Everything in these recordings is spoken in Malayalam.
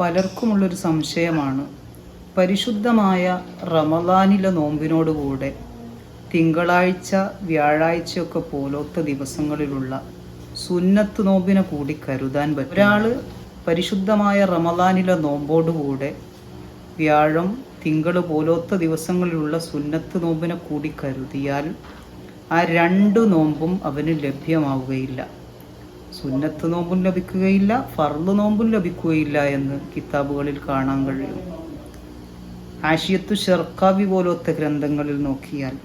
പലർക്കുമുള്ളൊരു സംശയമാണ്. പരിശുദ്ധമായ റമദാനിലെ നോമ്പിനോടുകൂടെ തിങ്കളാഴ്ച വ്യാഴാഴ്ചയൊക്കെ പോലത്തെ ദിവസങ്ങളിലുള്ള സുന്നത്ത് നോമ്പിനെ കൂടി കരുതാൻ പറ്റും. ഒരാൾ പരിശുദ്ധമായ റമദാനിലെ നോമ്പോടുകൂടെ വ്യാഴം തിങ്കൾ പോലത്തെ ദിവസങ്ങളിലുള്ള സുന്നത്ത് നോമ്പിനെ കൂടി കരുതിയാൽ ആ രണ്ട് നോമ്പും അവന് ലഭ്യമാവുകയില്ല. സുന്നത്ത് നോമ്പും ലഭിക്കുകയില്ല ഫർദ് നോമ്പും ലഭിക്കുകയില്ല എന്ന് കിതാബുകളിൽ കാണാൻ കഴിയും. ആഷിയത്തു ഷെർക്കാവി പോലത്തെ ഗ്രന്ഥങ്ങളിൽ നോക്കിയാൽ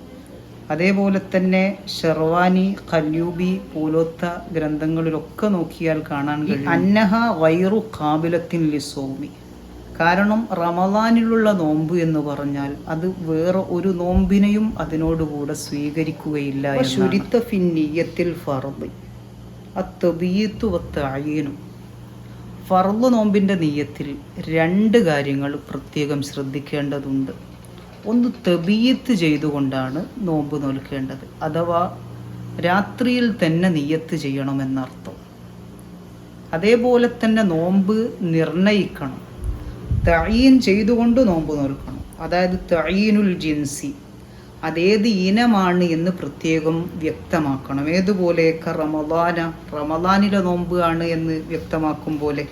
അതേപോലെ തന്നെ ഷെർവാനി ഖല്യൂബി പോലത്തെ ഗ്രന്ഥങ്ങളിലൊക്കെ നോക്കിയാൽ കാണാൻ കഴിയും. അന്നഹ വൈറു കാബിലത്തിൻ ലിസോമി. കാരണം റമദാനിലുള്ള നോമ്പ് എന്ന് പറഞ്ഞാൽ അത് വേറെ ഒരു നോമ്പിനെയും അതിനോടുകൂടെ സ്വീകരിക്കുകയില്ല ശുരിത്ത ഫിന്നിയത്തിൽ ഫർദ്. അത്തബീത്തു വത്തഴീനും ഫർൾ നോമ്പിന്റെ നീയത്തിൽ രണ്ട് കാര്യങ്ങൾ പ്രത്യേകം ശ്രദ്ധിക്കേണ്ടതുണ്ട്. ഒന്ന് തെബീത്ത് ചെയ്തുകൊണ്ടാണ് നോമ്പ് നോൽക്കേണ്ടത്. അഥവാ രാത്രിയിൽ തന്നെ നീയത്ത് ചെയ്യണമെന്നർത്ഥം. അതേപോലെ തന്നെ നോമ്പ് നിർണയിക്കണം. തഴീൻ ചെയ്തുകൊണ്ട് നോമ്പ് നോൽക്കണം. അതായത് തഴീനുൽ ജിൻസി. അതേത് ഇനമാണ് എന്ന് പ്രത്യേകം വ്യക്തമാക്കണം. ഏതുപോലെയൊക്കെ റമദാന റമദാനിലെ നോമ്പാണ് ആണ് എന്ന് വ്യക്തമാക്കും പോലെ.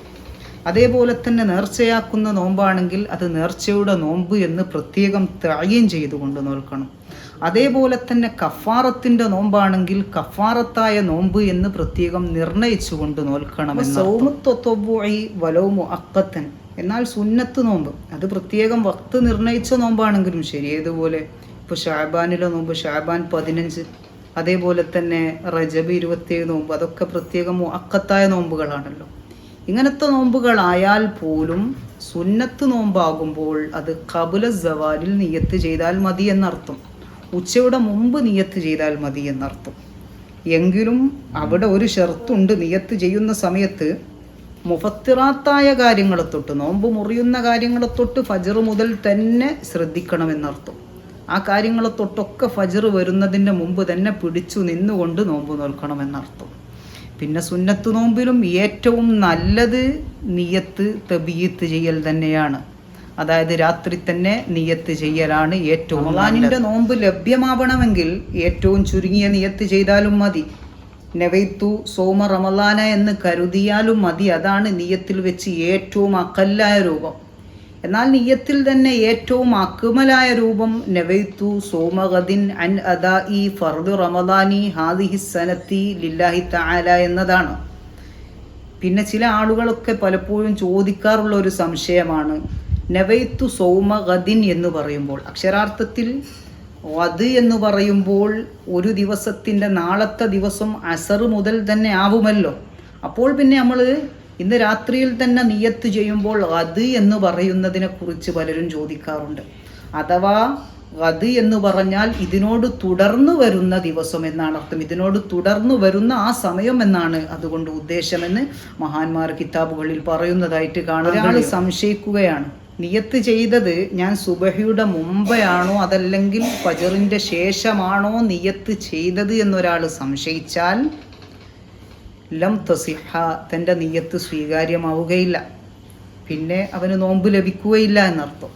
അതേപോലെ തന്നെ നേർച്ചയാക്കുന്ന നോമ്പാണെങ്കിൽ അത് നേർച്ചയുടെ നോമ്പ് എന്ന് പ്രത്യേകം തയ്യം ചെയ്തുകൊണ്ട് നോക്കണം അതേപോലെ തന്നെ കഫാറത്തിന്റെ നോമ്പാണെങ്കിൽ കഫാറത്തായ നോമ്പ് എന്ന് പ്രത്യേകം നിർണയിച്ചുകൊണ്ട് നോൽക്കണം സൗമത്വത്വയി വലവുമു അക്കത്തൻ എന്നാൽ സുന്നത്ത് നോമ്പ്. അത് പ്രത്യേകം വക്ത് നിർണയിച്ച നോമ്പാണെങ്കിലും ശരി. ഏതുപോലെ ഇപ്പോൾ ഷാബാനിലെ നോമ്പ് ഷാബാൻ പതിനഞ്ച് അതേപോലെ തന്നെ റജബ് ഇരുപത്തിയേഴ് നോമ്പ് അതൊക്കെ പ്രത്യേകം അക്കത്തായ നോമ്പുകളാണല്ലോ. ഇങ്ങനത്തെ നോമ്പുകളായാൽ പോലും സുന്നത്ത് നോമ്പാകുമ്പോൾ അത് കബുല സവാലിൽ നിയത്ത് ചെയ്താൽ മതി എന്നർത്ഥം. ഉച്ചയുടെ മുമ്പ് നിയത്ത് ചെയ്താൽ മതി എന്നർത്ഥം. എങ്കിലും അവിടെ ഒരു ഷർത്തുണ്ട് നിയത്ത് ചെയ്യുന്ന സമയത്ത് മുഫത്തിറാത്തായ കാര്യങ്ങളെ തൊട്ട് നോമ്പ് മുറിയുന്ന കാര്യങ്ങളെ തൊട്ട് ഫജർ മുതൽ തന്നെ ശ്രദ്ധിക്കണമെന്നർത്ഥം. ആ കാര്യങ്ങൾ തൊട്ടൊക്കെ ഫജർ വരുന്നതിന്റെ മുമ്പ് തന്നെ പിടിച്ചു നിന്നുകൊണ്ട് നോമ്പ് നോൽക്കണം എന്നർത്ഥം. പിന്നെ സുന്നത്ത് നോമ്പിലും ഏറ്റവും നല്ലത് നിയത്ത് തബീയത്ത് ചെയ്യൽ തന്നെയാണ്. അതായത് രാത്രി തന്നെ നിയത്ത് ചെയ്യലാണ് ഏറ്റവും റമദാനിന്റെ നോമ്പ് ലഭ്യമാവണമെങ്കിൽ ഏറ്റവും ചുരുങ്ങിയ നിയത്ത് ചെയ്താലും മതി. നവൈത്തു സോമ റമലാന എന്ന് കരുതിയാലും മതി. അതാണ് നിയത്തിൽ വെച്ച് ഏറ്റവും അക്കല്ലായ രൂപം. എന്നാൽ നിയത്തിൽ തന്നെ ഏറ്റവും അക്കുമലായ രൂപം നവൈത്തു സോമഗദിൻ അൻ അദാ ഇ ഫർദു റമദാനി ഹാദിഹി സനത്തി ലില്ലാഹി താല എന്നതാണ്. പിന്നെ ചില ആളുകളൊക്കെ പലപ്പോഴും ചോദിക്കാറുള്ള ഒരു സംശയമാണ്. നവൈത്തു സൗമഗദിൻ എന്ന് പറയുമ്പോൾ അക്ഷരാർത്ഥത്തിൽ വത് എന്ന് പറയുമ്പോൾ ഒരു ദിവസത്തിന്റെ നാളത്തെ ദിവസം അസർ മുതൽ തന്നെ ആവുമല്ലോ. അപ്പോൾ പിന്നെ നമ്മൾ ഇന്ന് രാത്രിയിൽ തന്നെ നിയത്ത് ചെയ്യുമ്പോൾ അത് എന്ന് പറയുന്നതിനെ കുറിച്ച് പലരും ചോദിക്കാറുണ്ട്. അഥവാ അത് എന്ന് പറഞ്ഞാൽ ഇതിനോട് തുടർന്നു വരുന്ന ദിവസം എന്നാണ് അർത്ഥം. ഇതിനോട് തുടർന്നു വരുന്ന ആ സമയം എന്നാണ് അതുകൊണ്ട് ഉദ്ദേശമെന്ന് മഹാന്മാർ കിതാബുകളിൽ പറയുന്നതായിട്ട് കാണാം. ഒരാൾ സംശയിക്കുകയാണ്. നിയത്ത് ചെയ്തത് ഞാൻ സുബഹിയുടെ മുമ്പെയാണോ അതല്ലെങ്കിൽ ഫജറിന്റെ ശേഷമാണോ നിയത്ത് ചെയ്തത് എന്നൊരാൾ സംശയിച്ചാൽ ലം തസിഹ തന്റെ നീയത്ത് സ്വീകാര്യമാവുകയില്ല. പിന്നെ അവന് നോമ്പ് ലഭിക്കുകയില്ല എന്നർത്ഥം.